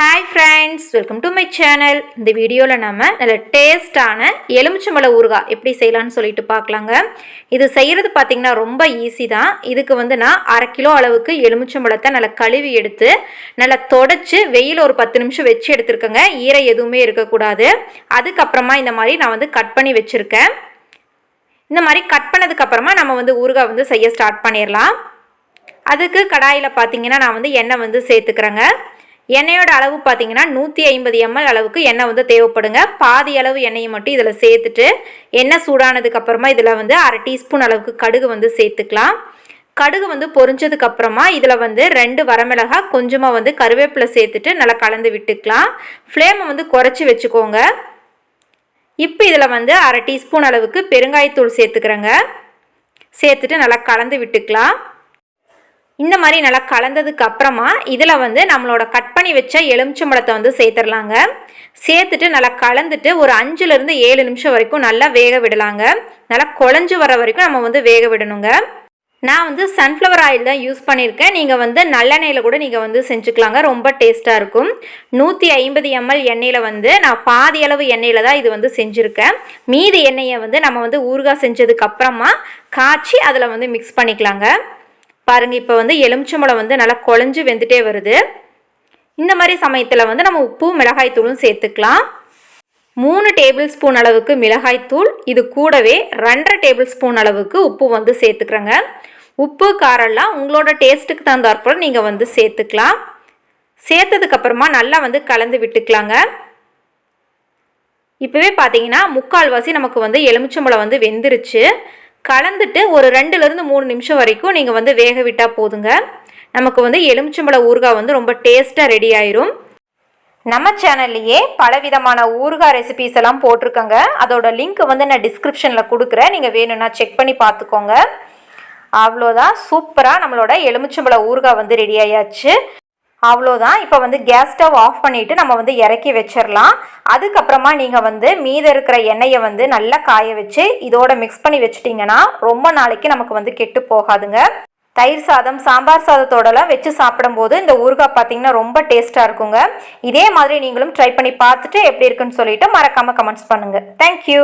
Hi friends welcome to my channel இந்த வீடியோவில் நம்ம நல்ல டேஸ்ட்டான எலுமிச்சம்பழ ஊறுகாய் எப்படி செய்யலான்னு சொல்லிட்டு பார்க்கலாங்க. இது செய்கிறது பார்த்திங்கன்னா ரொம்ப ஈஸி தான். இதுக்கு வந்து நான் அரை கிலோ அளவுக்கு எலுமிச்சம்பழத்தை நல்லா கழுவி எடுத்து நல்லா தொடச்சி வெயில் ஒரு பத்து நிமிஷம் வச்சு எடுத்துருக்கேங்க. ஈரை எதுவுமே இருக்கக்கூடாது. அதுக்கப்புறமா இந்த மாதிரி நான் வந்து கட் பண்ணி வச்சுருக்கேன். இந்த மாதிரி கட் பண்ணதுக்கப்புறமா நம்ம வந்து ஊறுகாய் வந்து செய்ய ஸ்டார்ட் பண்ணிடலாம் அதுக்கு கடாயில் பார்த்தீங்கன்னா நான் வந்து எண்ணெய் வந்து சேர்த்துக்கிறேங்க. எண்ணெயோட அளவு பார்த்தீங்கன்னா நூற்றி ஐம்பது எம்எல் அளவுக்கு எண்ணெய் வந்து தேவைப்படுங்க. பாதி அளவு எண்ணெயை மட்டும் இதில் சேர்த்துட்டு எண்ணெய் சூடானதுக்கப்புறமா இதில் வந்து அரை டீஸ்பூன் அளவுக்கு கடுகு வந்து சேர்த்துக்கலாம். கடுகு வந்து பொரிஞ்சதுக்கு அப்புறமா இதில் வந்து ரெண்டு வரமிளகாய் கொஞ்சமாக வந்து கருவேப்பிலை சேர்த்துட்டு நல்லா கலந்து விட்டுக்கலாம். ஃப்ளேமை வந்து குறைச்சி வச்சுக்கோங்க. இப்போ இதில் வந்து அரை டீஸ்பூன் அளவுக்கு பெருங்காயத்தூள் சேர்த்துக்கிறேங்க. சேர்த்துட்டு நல்லா கலந்து விட்டுக்கலாம். இந்த மாதிரி நல்லா கலந்ததுக்கு அப்புறமா இதில் வந்து நம்மளோட கட் பண்ணி வச்ச எலுமிச்சம்பழத்தை வந்து சேர்த்துடலாங்க. சேர்த்துட்டு நல்லா கலந்துட்டு ஒரு அஞ்சுலேருந்து ஏழு நிமிஷம் வரைக்கும் நல்லா வேக விடலாங்க. நல்லா குழஞ்சு வர வரைக்கும் நம்ம வந்து வேக விடணுங்க. நான் வந்து சன்ஃப்ளவர் ஆயில் தான் யூஸ் பண்ணியிருக்கேன். நீங்கள் வந்து நல்லெண்ணெயில் கூட நீங்கள் வந்து செஞ்சுக்கலாங்க. ரொம்ப டேஸ்ட்டாக இருக்கும். நூற்றி ஐம்பது எம்எல் எண்ணெயில் வந்து நான் பாதி அளவு எண்ணெயில் தான் இது வந்து செஞ்சுருக்கேன். மீதி எண்ணெயை வந்து நம்ம வந்து ஊறுகாய் செஞ்சதுக்கப்புறமா காய்ச்சி அதில் வந்து மிக்ஸ் பண்ணிக்கலாங்க. பாருங்கள் இப்போ வந்து எலுமிச்சம்பழம் வந்து நல்லா குழஞ்சி வெந்துட்டே வருது. இந்த மாதிரி சமயத்தில் வந்து நம்ம உப்பு மிளகாய்த்தூளும் சேர்த்துக்கலாம். மூணு டேபிள் ஸ்பூன் அளவுக்கு மிளகாய்த்தூள் இது கூடவே ரெண்டரை டேபிள் ஸ்பூன் அளவுக்கு உப்பு வந்து சேர்த்துக்கிறேங்க. உப்பு காரெல்லாம் உங்களோட டேஸ்ட்டுக்கு தகுந்தாற்போல் நீங்கள் வந்து சேர்த்துக்கலாம். சேர்த்ததுக்கப்புறமா நல்லா வந்து கலந்து விட்டுக்கலாங்க. இப்போவே பார்த்தீங்கன்னா முக்கால்வாசி நமக்கு வந்து எலுமிச்சம்பழம் வந்து வெந்துருச்சு. கலந்துட்டு ஒரு ரெண்டுலேருந்து மூணு நிமிஷம் வரைக்கும் நீங்கள் வந்து வேக விட்டால் போதுங்க. நமக்கு வந்து எலுமிச்சம்பழ ஊறுகாய் வந்து ரொம்ப டேஸ்ட்டாக ரெடி ஆயிரும். நம்ம சேனல்லையே பலவிதமான ஊறுகாய் ரெசிபீஸ் எல்லாம் போட்டிருக்கோங்க. அதோட லிங்க் வந்து நான் டிஸ்கிரிப்ஷனில் கொடுக்குறேன். நீங்கள் வேணும்னா செக் பண்ணி பார்த்துக்கோங்க. அவ்வளோதான். சூப்பராக நம்மளோட எலுமிச்சம்பழ ஊறுகாய் வந்து ரெடி ஆயாச்சு. அவ்வளோதான். இப்போ வந்து கேஸ் ஸ்டவ் ஆஃப் பண்ணிவிட்டு நம்ம வந்து இறக்கி வச்சிடலாம் அதுக்கப்புறமா நீங்கள் வந்து மீத இருக்கிற எண்ணெயை வந்து நல்லா காய வச்சு இதோட மிக்ஸ் பண்ணி வச்சுட்டிங்கன்னா ரொம்ப நாளைக்கு நமக்கு வந்து கெட்டு போகாதுங்க. தயிர் சாதம் சாம்பார் சாதத்தோடலாம் வச்சு சாப்பிடும்போது இந்த ஊறுகாய் பார்த்தீங்கன்னா ரொம்ப டேஸ்ட்டாக இருக்குங்க. இதே மாதிரி நீங்களும் ட்ரை பண்ணி பார்த்துட்டு எப்படி இருக்குன்னு சொல்லிவிட்டு மறக்காமல் கமெண்ட்ஸ் பண்ணுங்கள் தேங்க்யூ